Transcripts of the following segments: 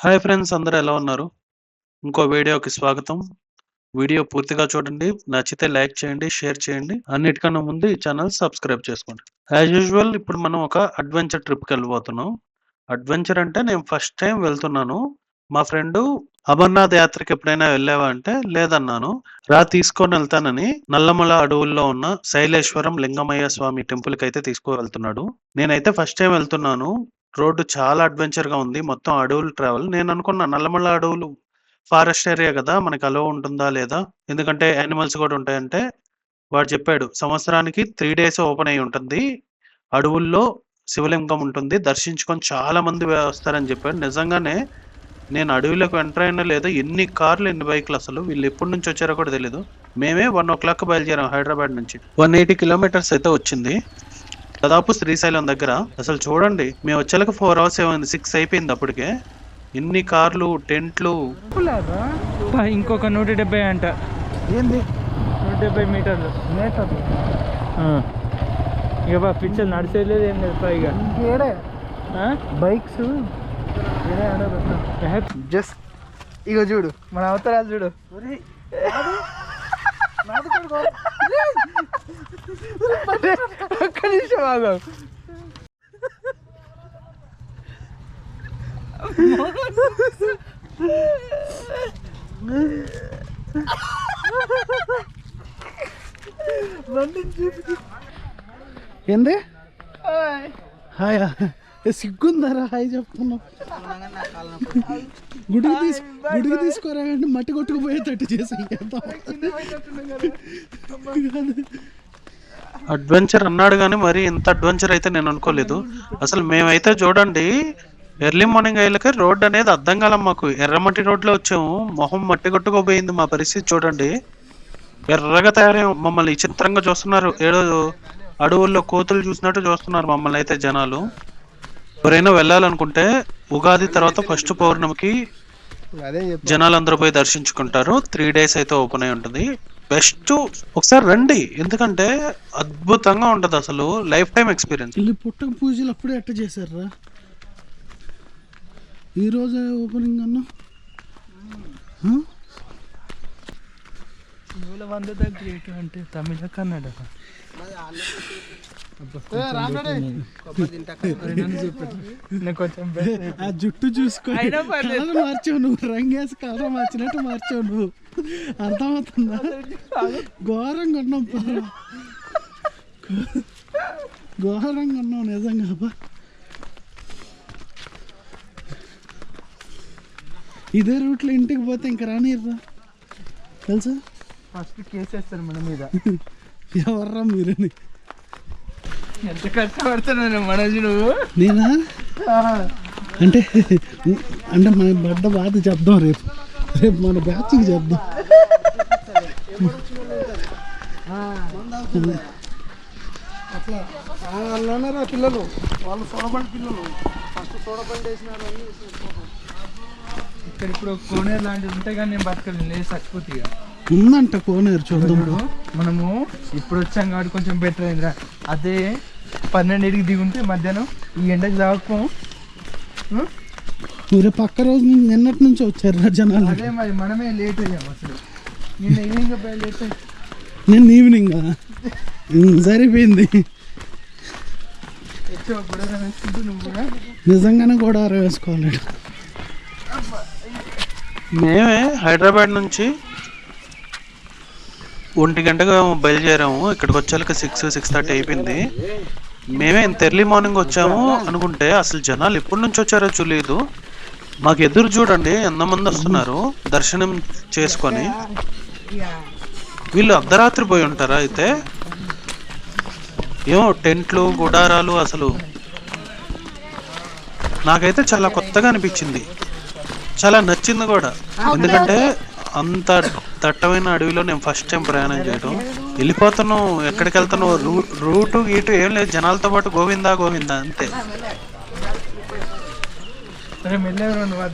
Hi friends అందరూ ఎలా ఉన్నారు? ఇంకో వీడియోకి స్వాగతం. వీడియో పూర్తిగా చూడండి. నచ్చితే లైక్ చేయండి, షేర్ చేయండి. అన్నిటికన్నా ముందు ఈ ఛానల్ సబ్స్క్రైబ్ చేసుకోండి. యాజ్ యూజువల్ ఇప్పుడు మనం ఒక అడ్వెంచర్ ట్రిప్కి వెళ్ళిపోతున్నాం అడ్వెంచర్ అంటే నేను ఫస్ట్ టైం వెళ్తున్నాను. మా ఫ్రెండు అమర్నాథ్ యాత్రకి ఎప్పుడైనా వెళ్ళావా అంటే లేదన్నాను. రా తీసుకొని వెళ్తానని నల్లమల అడవుల్లో ఉన్న శైలేశ్వరం లింగమయ్య స్వామి టెంపుల్కి అయితే తీసుకువెళ్తున్నాడు. నేనైతే ఫస్ట్ టైం వెళ్తున్నాను. రోడ్డు చాలా అడ్వెంచర్‌గా ఉంది. మొత్తం అడవులు ట్రావెల్. నేను అనుకున్నా నల్లమల అడవులు ఫారెస్ట్ ఏరియా కదా మనకి అలో ఉంటుందా లేదా? ఎందుకంటే యానిమల్స్ కూడా ఉంటాయంటే, వాడు చెప్పాడు సంవత్సరానికి త్రీ డేస్ ఓపెన్ అయి ఉంటుంది. అడవుల్లో శివలింగం ఉంటుంది. దర్శించుకొని చాలా మంది వస్తారని చెప్పాడు. నిజంగానే నేను అడవిలోకి ఎంటర్ అయినా లేదా ఎన్ని కార్లు, ఎన్ని బైక్‌లు అసలు. వీళ్ళు ఎప్పటి నుంచి వచ్చారో కూడా తెలియదు మేమే 1:00 బయలుదేరాం హైదరాబాద్ నుంచి. 180 కిలోమీటర్స్ అయితే వచ్చింది. దాదాపు శ్రీశైలం దగ్గర. అసలు చూడండి మేము వచ్చేలకి 4 అవర్స్ ఏమైంది. 6 అయిపోయింది అప్పటికే. ఎన్ని కార్లు, టెంట్లు? ఇంకొక నూట డెబ్బై అంట. ఏంది? నూట డెబ్బై మీటర్లు. మీటర్ ఆ. ఇక బా పిచ్చర్ నడిచేది ఏం లేదు ఇక? బైక్స్? జస్ట్ ఇగో చూడు మన అవతరాలు చూడు. ఒక్క నిమిషం ఆగు ఏంది హాయ్ సిగ్గుందరా హాయ్ చెప్తున్నావు గుడికి తీసు గుడికి తీసుకోరా అంటే మట్టి కొట్టుకుపోయేటట్టు చేసి అడ్వెంచర్ అన్నాడు కానీ మరి ఇంత అడ్వెంచర్ అయితే నేను అనుకోలేదు. అసలు మేమైతే చూడండి ఎర్లీ మార్నింగ్ అయ్యాక రోడ్ అనేది అర్థం కాలం మాకు. ఎర్రమట్టి రోడ్లో వచ్చాము. మొహం మట్టి కొట్టుకుపోయింది మా పరిస్థితి చూడండి. ఎర్రగా తయారయ్యాం. మమ్మల్ని విచిత్రంగా చూస్తున్నారు. ఏడో అడవుల్లో కోతులు చూసినట్టు చూస్తున్నారు మమ్మల్ని అయితే జనాలు. ఎవరైనా వెళ్ళాలనుకుంటే ఉగాది తర్వాత ఫస్ట్ పౌర్ణమికి జనాలందరూ పోయి దర్శించుకుంటారు. త్రీ డేస్ అయితే ఓపెన్ అయి ఉంటుంది. బెస్ట్ ఒకసారి రండి. ఎందుకంటే అద్భుతంగా ఉంటది అసలు. Lifetime experience. వీళ్ళు పుట్టక పూజలు అప్పుడే ఎట్ట చేశారా ఈ రోజే ఓపెనింగ్ అన్నా వంద గ్రేట్ అంటే తమిళ కన్నడ. ఆ జుట్టు. కలర్ మార్చావు నువ్వు. రంగేసి కలర్ మార్చినట్టు మార్చావు నువ్వు. అర్థమవుతుందా? ఘోరంగా పర్రా. ఘోరంగా ఉన్నావు నిజంగా అబ్బా ఇదే రూట్లో ఇంటికి పోతే ఇంకా రానిర్రా తెలుసా? ఫస్ట్ కేసు వేస్తారు మన మీద. ఎవర్రా మీరని? ఎంత కష్టపడుతున్నాను మనోజ్ నువ్వు? నేనా? అంటే అంటే మన బడ్డ బాధ చెప్దాం రేపు. రేపు మన బ్యాచ్కి చెప్దాం. అట్లా వాళ్ళన్నారా పిల్లలు వాళ్ళు చూడబడి పిల్లలు ఫస్ట్ చూడబడి వేసినారని ఇక్కడ ఇప్పుడు కోనేరు లాంటిది ఉంటే కానీ నేను బతకలేను లేదు చచ్చిపోతే ఇక. ఉందంట కోనేరు చూద్దాం. మనము ఇప్పుడు వచ్చాం కాబట్టి కొంచెం బెటర్ అయిందిరా. అదే పన్నెండింటికి దిగుంటే మధ్యాహ్నం ఈ ఎండకి తాగకపో మీరు పక్క రోజు నిన్నటి నుంచి వచ్చారు జనాలు. అదే మరి మనమే లేట్ అయ్యాం అసలు. నిన్న ఈవినింగ్ లేట్ అయ్యి. నిన్న ఈవినింగ్ సరిపోయింది. నిజంగానే కూడా వేసుకోవాలి. మేమే హైదరాబాద్ నుంచి ఒంటి గంటగా బయలుదేరాము. ఇక్కడికి వచ్చేలకి సిక్స్ సిక్స్ థర్టీ అయిపోయింది. మేమే ఇంత ఎర్లీ మార్నింగ్ వచ్చాము అనుకుంటే అసలు జనాలు ఎప్పటి నుంచి వచ్చారో చూలేదు మాకు ఎదురు చూడండి ఎంతమంది వస్తున్నారు దర్శనం చేసుకొని. వీళ్ళు అర్ధరాత్రి పోయి ఉంటారా అయితే? ఏమో టెంట్లు గుడారాలు అసలు. నాకైతే చాలా కొత్తగా అనిపించింది. చాలా నచ్చింది కూడా. ఎందుకంటే అంత దట్టమైన అడవిలో నేను ఫస్ట్ టైం ప్రయాణం చేయడం వెళ్ళిపోతున్నాం ఎక్కడికి వెళ్తున్నావు రూ రూటు గీటు ఏం లేదు. జనాలతో పాటు గోవిందా గోవిందా అంతే. సరే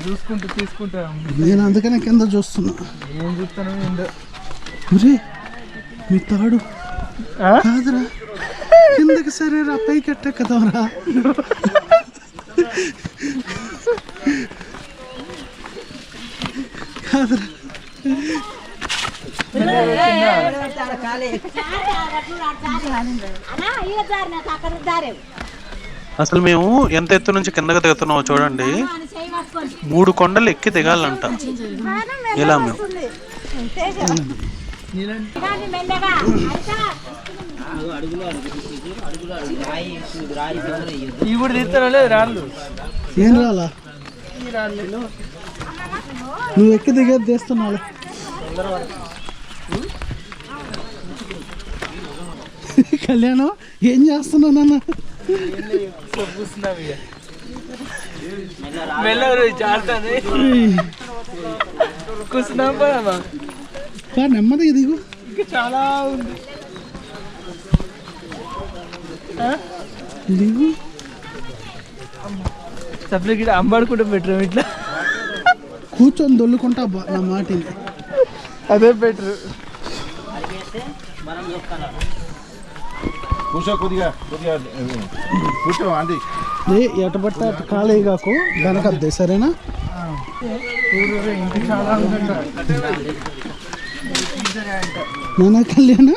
చూసుకుంటూ తీసుకుంటా నేను అందుకనే కింద చూస్తున్నా. ఏం చూస్తాను మీ తాడు. కాదురా. కిందకి సరేరా పైకి ఎట్టెక్కదాంరా కాదురా. అసలు మేము ఎంత ఎత్తు నుంచి కిందకి దిగుతున్నామో చూడండి. మూడు కొండలు ఎక్కి దిగాలంట. ఇలా మేము? ఇవి కూడా తీస్తారో లేదు రాళ్ళు? ఏం రాలా? నువ్వు ఎక్కి దిగేది తీస్తున్నావు కళ్యాణం ఏం చేస్తున్నావు నాన్న? నెమ్మదిగా దిగు. చాలా ఉంది దిగు. సప్లై అంబాడుకుంటూ పెట్టాం ఇట్లా. కూర్చొని దొల్లుకుంటా బా నా మాటిని. అదే బెటర్. కూర్చో కొద్దిగా కొద్దిగా కూర్చో అంది ఏ ఎటబట్ట అటు కాలే కాకు వెనకద్దే సరేనా? కళ్యాణ?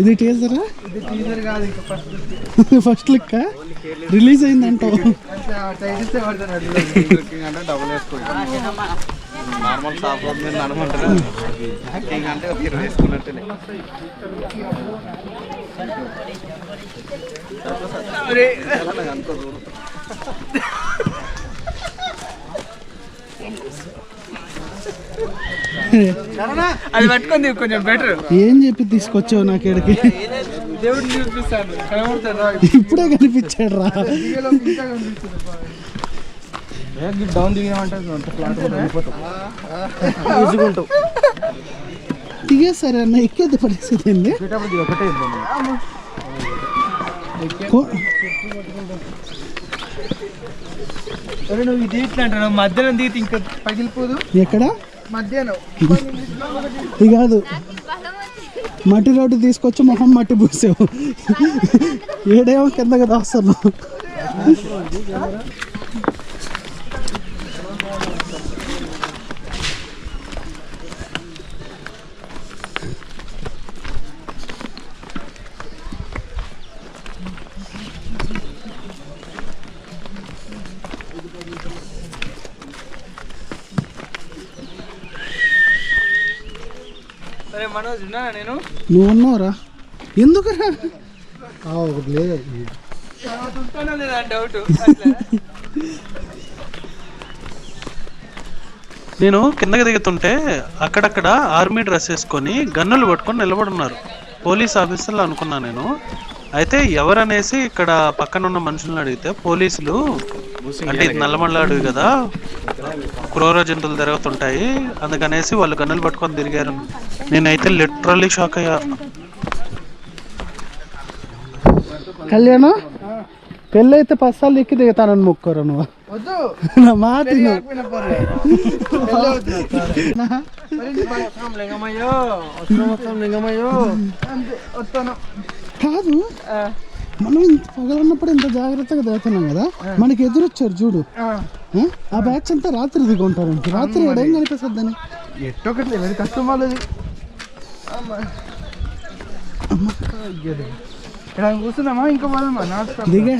ఇది టీజరా ఇది టీజర్ కాదు ఇంకా ఫస్ట్ ఫస్ట్ లుక్ రిలీజ్ అయిందంటావు. టైటిల్స్ పడుతున్నాడు అంటే డబుల్ నార్మల్ షాప్ మీరు నడమంటారు అంటే ఒక ఇరవై వేసుకున్నట్టే అది పట్టుకుంది కొంచెం బెటర్ ఏం చెప్పి తీసుకొచ్చావు నాకు ఇక్కడికి? ఇప్పుడే కనిపించాడు రా. డౌన్ అన్న ఎక్కేది పరిస్థితి ఒకటే అరే నువ్వు ఇది అంటావు మధ్యాహ్నం దిగితే ఇంకా పగిలిపోదు? ఎక్కడ? ఇది కాదు. మట్టి రోడ్డు తీసుకొచ్చి మొహం మట్టి పూసావు. ఏడేమో కిందకి దాస్తాను నేను? నువ్వు ఉన్నావురా ఎందుకురా? ఒకటి లేదు ఉంటానో లేదా డౌట్ నేను కిందకి దిగుతుంటే అక్కడక్కడ ఆర్మీ డ్రెస్ వేసుకొని గన్నులు పట్టుకొని నిలబడున్నారు. పోలీస్ ఆఫీసర్లు అనుకున్నా నేను. అయితే ఎవరనేసి ఇక్కడ పక్కన ఉన్న మనుషులను అడిగితే పోలీసులు అంటే ఇది నల్లమల్ల అడవి కదా క్రూర జంతువులు తిరుగుతుంటాయి అందుకనేసి వాళ్ళు గన్నులు పట్టుకొని తిరిగారు. నేనైతే లిటరల్లీ షాక్ అయ్యా. కళ్యాణం? పెళ్ళైతే పసాలు ఎక్కి దిగుతానని మొక్కోరా నువ్వు. నా మాట కాదు. మనం ఇంత పగలన్నప్పుడు ఇంత జాగ్రత్తగా దిగుతున్నాం కదా? మనకి ఎదురొచ్చారు చూడు. ఆ. బ్యాచ్ అంతా రాత్రి దిగుంటారు. రాత్రి ఏడేం కనిపిస్తుంది ఎట్టో ఒకటి ఎవరి కష్టం వాళ్ళది. ఇక్కడ కూర్చున్నామా? ఇంకా పోదామా? నాటు దిగే.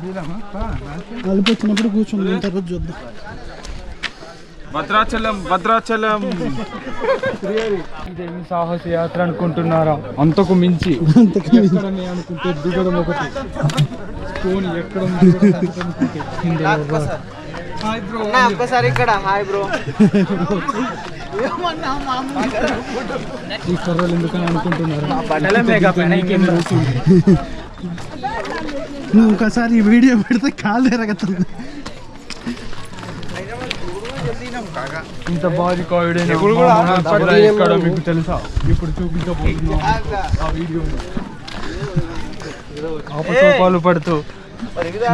దిగుదామా పా, నాటు. అలుపు వచ్చినప్పుడు కూర్చొని తర్వాత చూద్దాం. భద్రాచలం భద్రాచలం. ఇదేమి సాహస యాత్ర అనుకుంటున్నారా? అంతకు మించి. అనుకుంటే దిగడం ఒకటి. ఎక్కడ? హాయ్ బ్రో ఒక్కసారి ఇక్కడ. Hi bro. ఈ కర్రలు ఎందుకని అనుకుంటున్నారు? నువ్వు ఒకసారి ఈ వీడియో పెడితే కాలు తిరగతుంది. ఇంత బాడీ కాయుడైన ఇక్కడ మీకు తెలుసా? ఇప్పుడు చూపించబోతున్నాం. ఆ వీడియో ఆపసోపాలు పడుతూ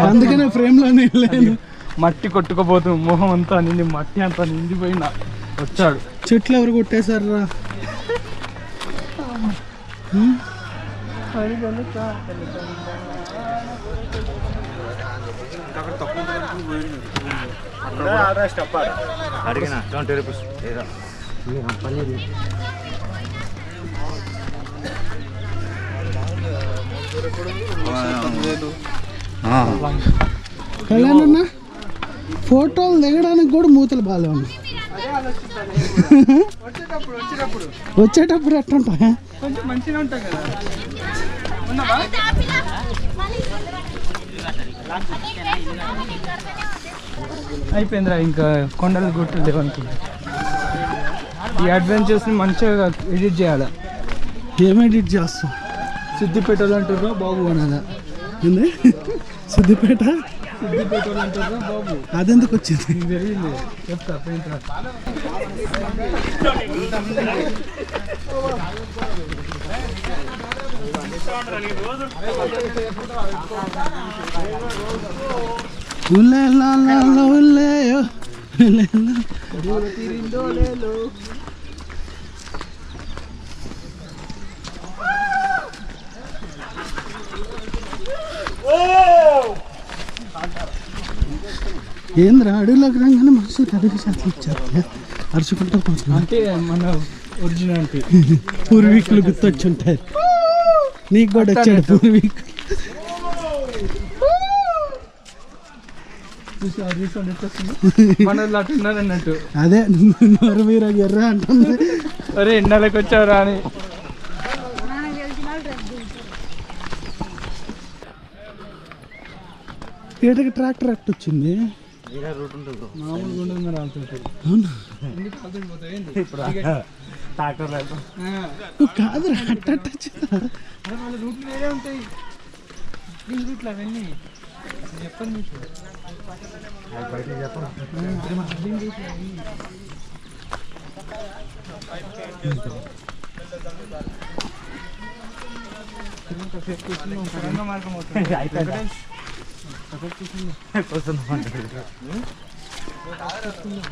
అందుకనే ఫ్రేమ్లోనే లేను. మట్టి కొట్టుకుపోతూ మొహం అంతా నిండి మట్టి అంతా నిండిపోయిన. వచ్చాడు. చెట్లు ఎవరు కొట్టేశారు రా కళ్యాణ్ అన్న? ఫోటోలు దిగడానికి కూడా మూతలు బాగాలే ఉన్నాయి. వచ్చేటప్పుడు కదా ఉన్నావా అయిపోయిందిరా ఇంకా కొండలు గుట్టలు లేవనుకుంటా ఈ అడ్వెంచర్స్ని మంచిగా ఎడిట్ చేయాలి? ఏం ఎడిట్ చేస్తాం? సిద్దిపేటలో అంటారు బాబు అనాలా ఏంది? సిద్దిపేట? అదెందుకు వచ్చింది? తెలియదు చెప్తా పోయిన తర్వాత ఉల్లే ఏంద్రా అడవిలోకి రాగానే మనుషులు కదిలి చేతులు ఇచ్చారు అరుచుకుంటూ అంటే మన ఒరిజినాలిటీ పూర్వీకులు గుర్తొచ్చుంటారు. నీకు కూడా వచ్చాడు పూర్వీకులు అదే నోరు మీద ఎర్ర అంటుంది. అరే ఎన్నాళ్ళకి వచ్చావురా అని. ఈటకి ట్రాక్టర్ అట్టు వచ్చింది మామూలుగా ఉండదు మరి ఆడుతుంటారు అవునా ఎందుకు ఆడుతుంటే పోతావు ఏంది? నువ్వు కదా అట్ట అట్ట వచ్చిందా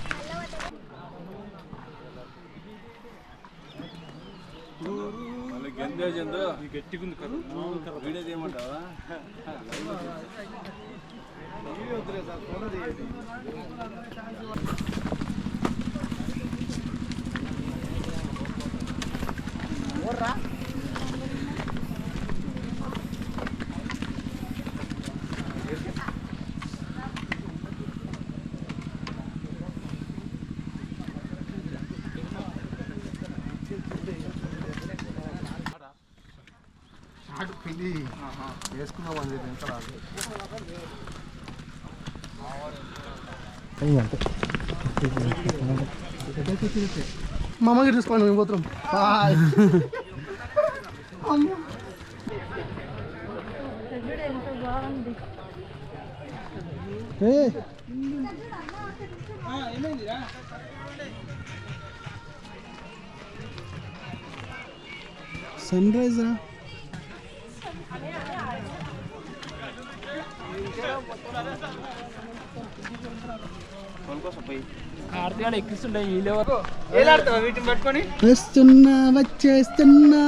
అరే వేసుకున్నాం రూట్లు వేరే మా అమ్మకి చూసుకోండి మేము పోతున్నాం. ఏ సన్ రైజ్ రా వస్తున్నా వచ్చేస్తున్నా.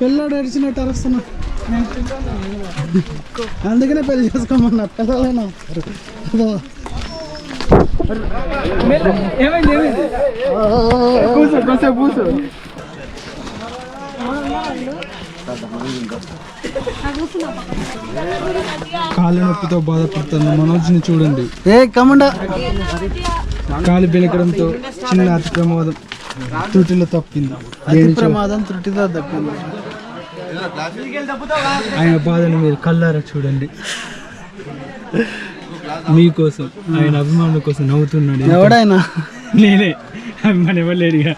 పిల్లాడు అరిచినట్టు అరుస్తున్నా. అందుకనే పెళ్ళి చేసుకోమన్నా పిల్లలైనా. ఏమైంది ఏమైంది? కూర్చో కొంచెం కూర్చో. కాళ్ళ నొప్పితో బాధపడుతున్న మనోజ్ని చూడండి. ఏ కమండా కాలు బెనకడంతో చిన్న అతి ప్రమాదం త్రుటిలో తప్పింది. దేని ప్రమాదం త్రుటితో దక్కింది ఆయన బాధను మీరు కల్లారా చూడండి. మీకోసం ఆయన అభిమానుల కోసం నవ్వుతున్నాడు. ఎవడైనా నేనే. అభిమాని ఇవ్వలేడుగా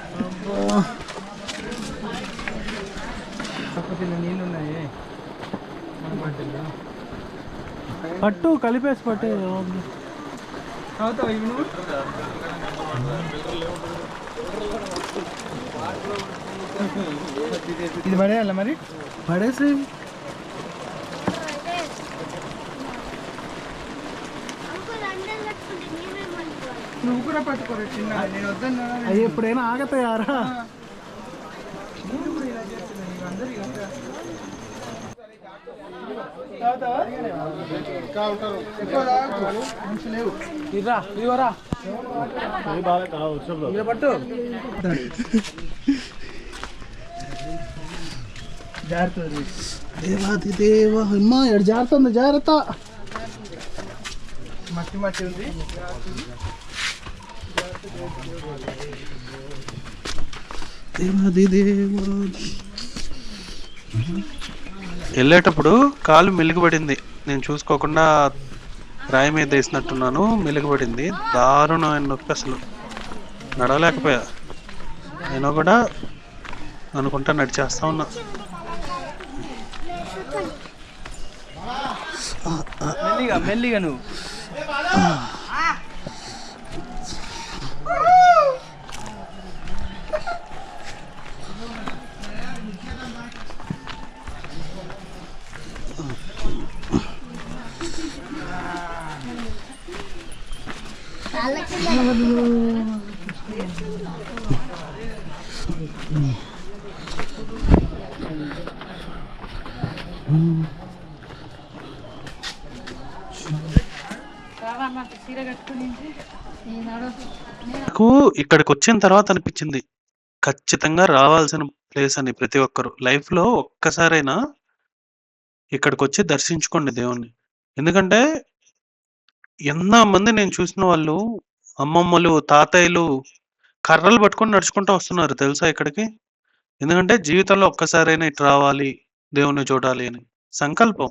పట్టు కలిపేసి పట్టు. ఇది పడేయాల మరి? పడేసి నువ్వు కూడా పట్టుకోరు చిన్న నేను వద్దన్నా అవి ఎప్పుడైనా ఆగతాయారా ఎక్కువ తాగకు. మంచి లేవు ఇలా పట్టు జాగ్రత్త రీ. దేవాది దేవ అమ్మ ఎడు జారుతుంది జాగ్రత్త మట్టి మట్టి ఉంది దేవాది దేవ వెళ్ళేటప్పుడు కాలు మెలుగుపడింది. నేను చూసుకోకుండా రాయి మీద వేసినట్టున్నాను. మెలుగుపడింది. దారుణమైన నొప్పి అసలు. నడవలేకపోయా. నేను కూడా అనుకుంటా నడిచేస్తా ఉన్నా. మెల్లిగా మెల్లిగా నువ్వు. నాకు ఇక్కడికి వచ్చిన తర్వాత అనిపించింది. ఖచ్చితంగా రావాల్సిన ప్లేస్ అని ప్రతి ఒక్కరు. లైఫ్లో ఒక్కసారైనా ఇక్కడికి వచ్చి దర్శించుకోండి దేవుణ్ణి. ఎందుకంటే ఎంతమంది నేను చూసిన వాళ్ళు అమ్మమ్మలు తాతయ్యలు కర్రలు పట్టుకొని నడుచుకుంటూ వస్తున్నారు తెలుసా ఇక్కడికి? ఎందుకంటే జీవితంలో ఒక్కసారైనా ఇటు రావాలి దేవుణ్ణి చూడాలి అని. సంకల్పం.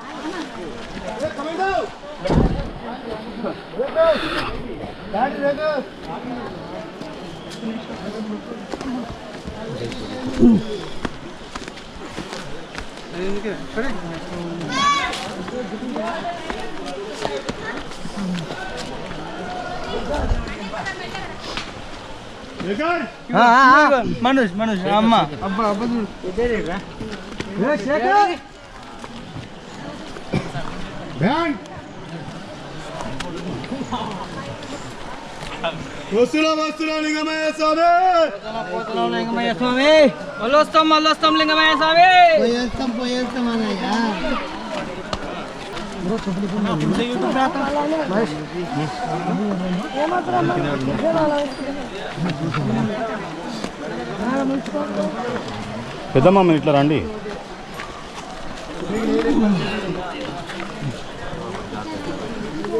మనోజ్ మనోజ్ అమ్మ. అబ్బా అబ్బా చూడు. ఏ, శేఖర్? మళ్ళొస్తాం మళ్ళొస్తాం లింగమయ్య స్వామి పోయేస్తాం పోయేస్తాం అన్నయ్య. పెద్దమ్మ మీరు ఇట్లా రండి.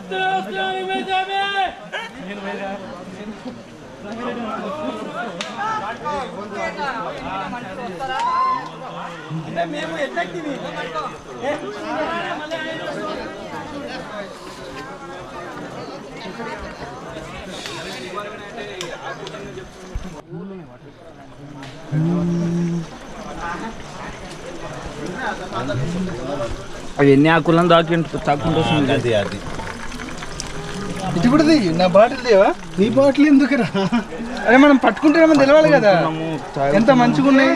ఆ, నింపు అవి ఎన్ని ఆకులను దాక్కుంటూ తాక్కుంటూ వస్తుంది అది అది. ఇది కూడా దిగి నా బాటిల్ దేవా? నీ బాటిల్ ఎందుకురా? అరే మనం పట్టుకుంటే తెలవాలి కదా. ఎంత మంచిగా ఉన్నాయి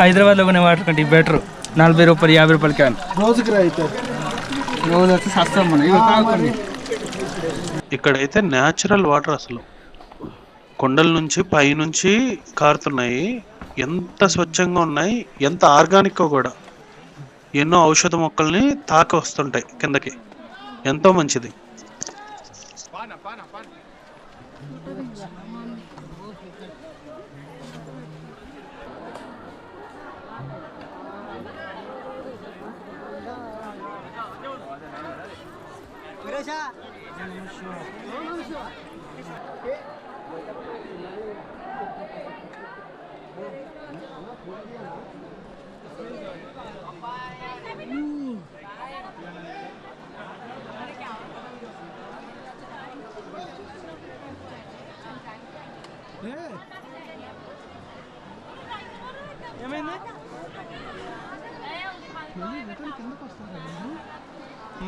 హైదరాబాద్లో కొనే వాటర్ కంటే బెటర్. నలభై రూపాయలు యాభై రూపాయలు క్యాన్. రోజుకి రా అయితే. రోజు వచ్చి సస్తాం మనం. ఇక్కడైతే న్యాచురల్ వాటర్ అసలు. కొండల నుంచి పైనుంచి కారుతున్నాయి. ఎంత స్వచ్ఛంగా ఉన్నాయి ఎంత ఆర్గానిక్ కూడా. ఎన్నో ఔషధ మొక్కల్ని తాకి వస్తుంటాయి కిందకి. ఎంతో మంచిది.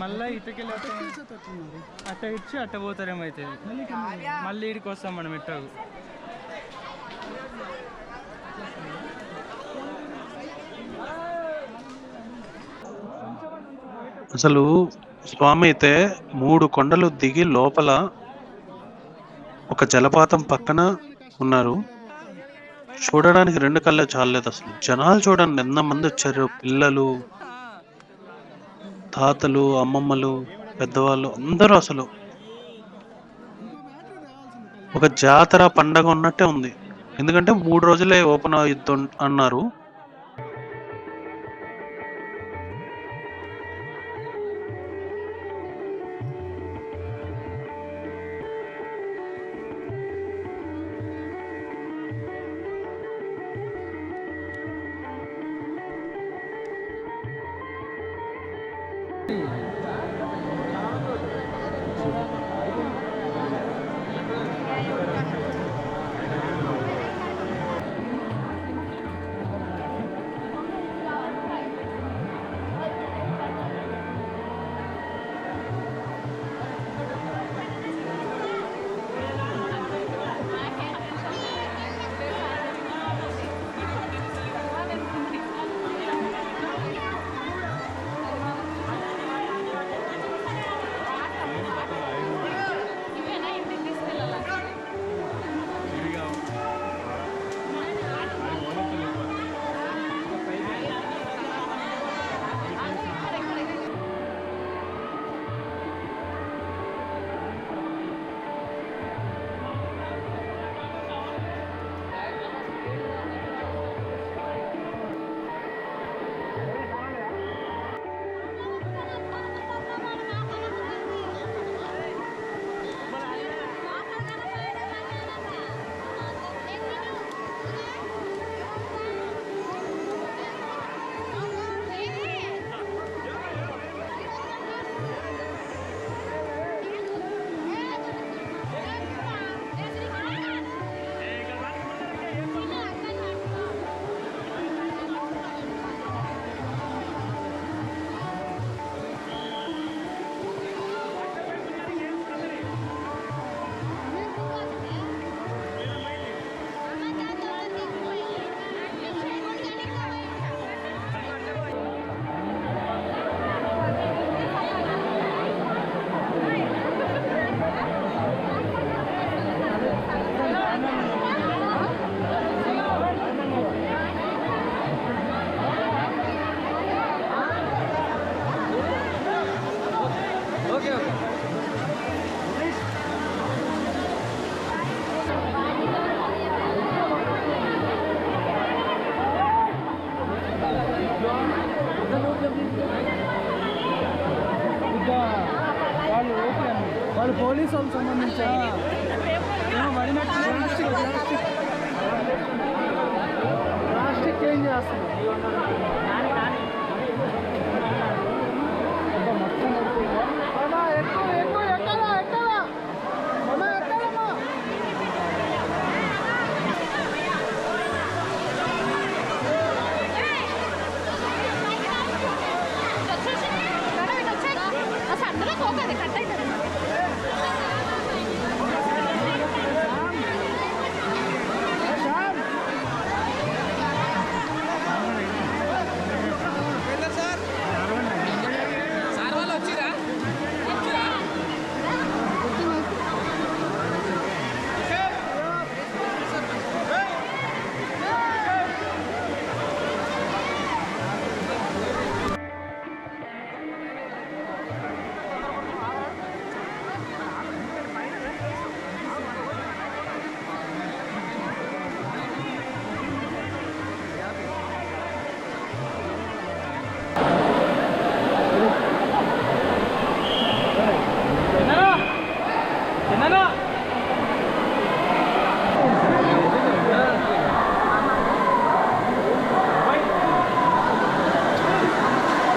మళ్ళీ ఇటుకెళ్ళి అట్ట ఇచ్చి అట్ట పోతారేమో అయితే. మళ్ళీ ఇడికి వస్తాం మనం ఇట్టాగు అసలు స్వామి అయితే మూడు కొండలు దిగి లోపల ఒక జలపాతం పక్కన ఉన్నారు. చూడడానికి రెండు కళ్ళే చాలలేదు అసలు. జనాలు చూడండి ఎంతమంది వచ్చారు? పిల్లలు తాతలు అమ్మమ్మలు పెద్దవాళ్ళు అందరూ అసలు. ఒక జాతర పండగ ఉన్నట్టే ఉంది. ఎందుకంటే మూడు రోజులే ఓపెన్ అవుతుంది అన్నారు వాళ్ళు పోలీసు వాళ్ళకి సంబంధించి ప్లాస్టిక్ ప్లాస్టిక్ ప్లాస్టిక్ ఏం చేస్తున్నారు